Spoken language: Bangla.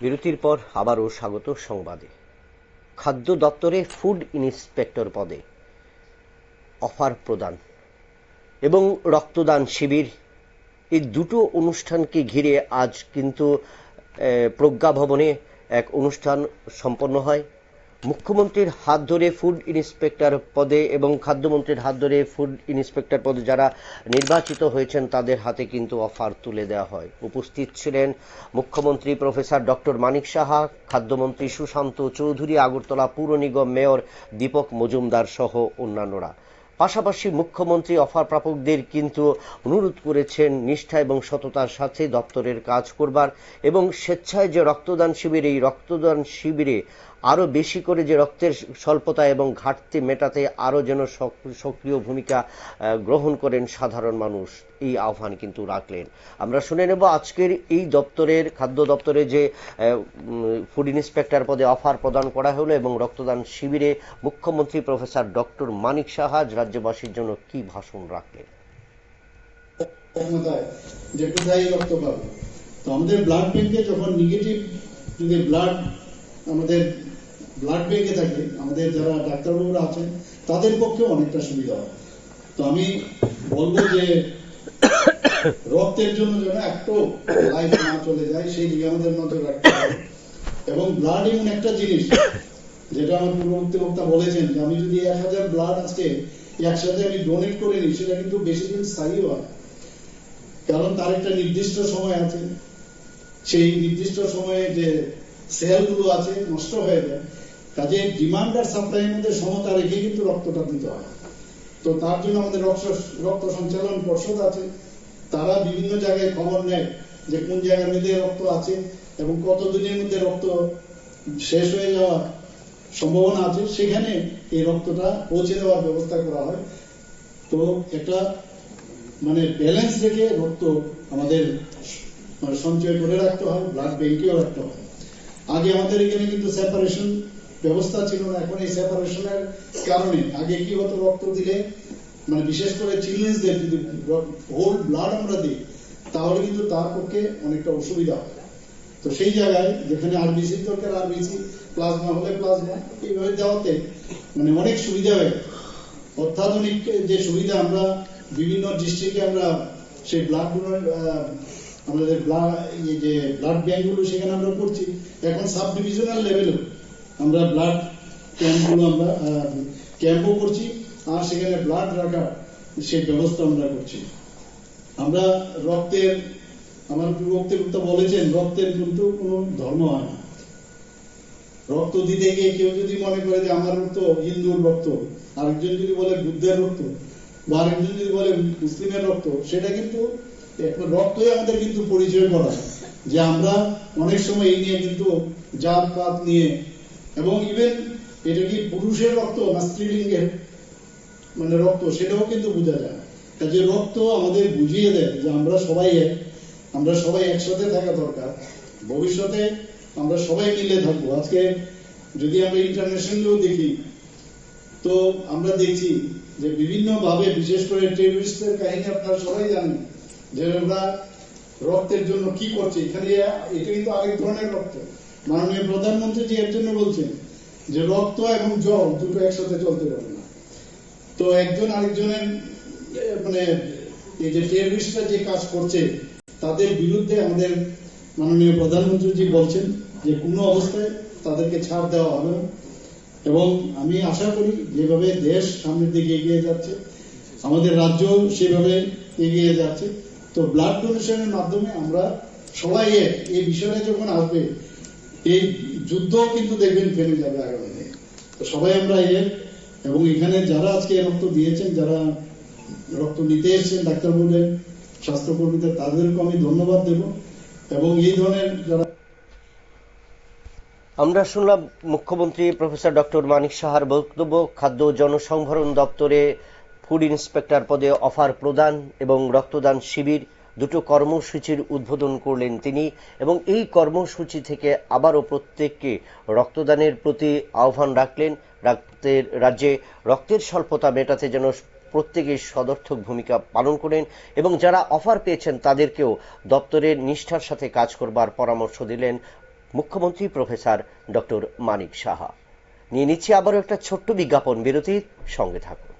বিরতির পর আবারও স্বাগত সংবাদে। খাদ্য দপ্তরে ফুড ইন্সপেক্টর পদে অফার প্রদান এবং রক্তদান শিবির। এই দুটো অনুষ্ঠানকে ঘিরে আজ কিন্তু প্রজ্ঞা ভবনে এক অনুষ্ঠান সম্পন্ন হয়। মুখ্যমন্ত্রীর হাত ধরে ফুড ইন্সপেক্টর পদে এবং খাদ্যমন্ত্রীর হাত ধরে ফুড ইন্সপেক্টর পদে যারা নির্বাচিত হয়েছেন, তাদের হাতে কিন্তু অফার তুলে দেওয়া হয়। উপস্থিত ছিলেন মুখ্যমন্ত্রী প্রফেসর ডক্টর মানিক সাহা, খাদ্যমন্ত্রী সুশান্ত চৌধুরী, আগরতলা পুর নিগম মেয়র দীপক মজুমদার সহ অন্যান্যরা। পাশাপাশি মুখ্যমন্ত্রী অফার প্রাপকদের কিন্তু অনুরোধ করেছেন নিষ্ঠা এবং সততার সাথে দপ্তরের কাজ করবার এবং স্বেচ্ছায় যে রক্তদান শিবির, এই রক্তদান শিবিরে আরও বেশি করে যে রক্তের স্বল্পতা এবং ঘাটতি মেটাতে আরও যেন সক্রিয় ভূমিকা গ্রহণ করেন সাধারণ মানুষ, এই আহ্বান কিন্তু রাখলেন। আমরা শুনে নেব আজকের এই দপ্তরের, খাদ্য দপ্তরে যে ফুড ইন্সপেক্টর পদে অফার প্রদান করা হলো এবং রক্তদান শিবিরে মুখ্যমন্ত্রী প্রফেসর ডক্টর মানিক সাহাজ রাজ্যবাসীর জন্য কি ভাষণ রাখলেন? আমাদের ব্লাড ব্যাংকে যখন নেগেটিভ যদি ব্লাড আমাদের ব্লাড ব্যাংকে থাকে, আমাদের যারা ডাক্তারবাবুরা আছেন, তাদের পক্ষে অনেকটা সুবিধা হয়। তো আমি বলব যে, রক্তের জন্য যেন একটু লাইফ না চলে যায়, সেই দিকে আমাদের নজর রাখতে হবে এবং ব্লাড এমন একটা জিনিস, যেটা আমার পূর্ববর্তী বক্তা বলেছেন যে, আমি যদি এক হাজার ব্লাড আজকে একসাথে আমি ডোনেট করে নিই, সেটা কিন্তু বেশি দিন স্থায়ী হয়। কারণ তার একটা নির্দিষ্ট সময় আছে। সেই নির্দিষ্ট সময়ে যে সেলগুলো আছে, নষ্ট হয়ে যায় কাজে ডিমান্ড আর সাপ্লাইয়ের মধ্যে সমতা রেখে কিন্তু রক্তটা দিতে হয়। তো তার জন্য আমাদের রক্ত রক্ত সঞ্চালন পর্ষদ আছে। তারা বিভিন্ন জায়গায় খবর নেয় যে কোন জায়গার মধ্যে রক্ত আছে এবং কত দিনের মধ্যে রক্ত শেষ হয়ে যাওয়ার সম্ভাবনা আছে, সেখানে এই রক্তটা পৌঁছে দেওয়ার ব্যবস্থা করা হয়। তো একটা মানে ব্যালেন্স রেখে রক্ত আমাদের মানে সঞ্চয় করে রাখতে হয় ব্লাড ব্যাংকেও রাখতে হয়। আগে আমাদের এখানে কিন্তু সেপারেশন ব্যবস্থা ছিল না এখন এই সেপারেশনের কারণে। আগে কি হতো রক্ত দিলে? মানে বিশেষ করে চিলড্রেন্সদের যদি হোল ব্লাড আমরা দিই, তাহলে কিন্তু তার পক্ষে অনেকটা অসুবিধা হয়। তো সেই জায়গায় যেখানে আরবিসির দরকার আরবিসি প্লাজমা হলে প্লাজমা এইভাবে দেওয়াতে মানে অনেক সুবিধা হয়ে অত্যাধুনিক যে সুবিধা আমরা বিভিন্ন ডিস্ট্রিক্টে আমরা সেই ব্লাড ডোনার আমাদের ব্লাড যে ব্লাড ব্যাংকগুলো সেখানে আমরা করছি, এখন সাব ডিভিশনাল লেভেলেও আমরা ব্লাড ক্যাম্পগুলো আমরা ক্যাম্পও করছি, আর সেখানে ব্লাড রাখার সেই ব্যবস্থা আমরা করছি। আমরা রক্তের, আমার বক্তব্য বলেছেন, রক্তের কিন্তু কোনো ধর্ম হয় না। রক্ত দিতে গিয়ে কেউ যদি মনে করে যে আমার রক্ত হিন্দুর রক্ত, আরেকজন যদি বলে বুদ্ধের রক্ত, বা আরেকজন যদি বলে মুসলিমের রক্ত, সেটা কিন্তু রক্তই আমাদের কিন্তু পরিচয় করা যে আমরা অনেক সময় এই নিয়ে কিন্তু জাত পাত নিয়ে এবং ইভেন এটা কি পুরুষের রক্ত না স্ত্রীলিঙ্গের? মানে রক্ত, সেটাও কিন্তু বোঝা যায় কাজে রক্ত আমাদের বুঝিয়ে দেয় যে আমরা সবাই এক, আমরা সবাই একসাথে থাকা দরকার। ভবিষ্যতে আমরা সবাই মিলে থাকব। আজকে যদি আমরা ইন্টারন্যাশনালেও দেখি, তো আমরা দেখছি যে বিভিন্ন ভাবে বিশেষ করে টেররিস্টদের কাহিনী আপনারা সবাই জানেন, যে ওরা রক্তের জন্য কি করছে। এখানে এটা কিন্তু আরেক ধরনের রক্ত। মাননীয় প্রধানমন্ত্রী জি এর জন্য বলছেন যে রক্ত এবং জল দুটো একসাথে চলতে পারে না। তো একজন আরেকজনের মানে এই যে টেররিস্টরা যে কাজ করছে, তাদের বিরুদ্ধে আমাদের মাননীয় প্রধানমন্ত্রী জি বলছেন যে কোনো অবস্থায় তাদেরকে ছাড় দেওয়া হবে না। এবং আমি আশা করি যেভাবে দেশ সামনের দিকে এগিয়ে যাচ্ছে, আমাদের রাজ্য সেভাবে এগিয়ে যাচ্ছে, তো ব্লাড ডোনেশনের মাধ্যমে আমরা সবাই এক। এই বিষয়টা যখন আসবে এই যুদ্ধ কিন্তু দেখবেন থেমে যাবে আগামী দিনে। তো সবাই আমরা এক এবং এখানে যারা আজকে রক্ত দিয়েছেন, যারা রক্ত নিতে এসেছেন ডাক্তার বলে স্বাস্থ্যকর্মীদের তাদেরকে আমি ধন্যবাদ দেব। এবং এই ধরনের যারা আমরা শুনলাম মুখ্যমন্ত্রী প্রফেসর ডক্টর মানিক সাহার বক্তব্য, খাদ্য জনসংভরণ দপ্তরে ফুড ইন্সপেক্টর পদে অফার প্রদান এবং রক্তদান শিবির দুটো কর্মসূচির উদ্বোধন করলেন তিনি এবং এই কর্মসূচি থেকে আবারও প্রত্যেককে রক্তদানের প্রতি আহ্বান রাখলেন। রক্তের রাজ্যে রক্তের স্বল্পতা মেটাতে যেন প্রত্যেকেই সদর্থক ভূমিকা পালন করেন এবং যারা অফার পেয়েছেন তাদেরকেও দপ্তরের নিষ্ঠার সাথে কাজ করবার পরামর্শ দিলেন মুখ্যমন্ত্রী প্রফেসর ডক্টর মানিক সাহা। নিয়ে নিচ্ছি আবারও একটা ছোট্ট বিজ্ঞাপন। বিরতির সঙ্গে থাকুন।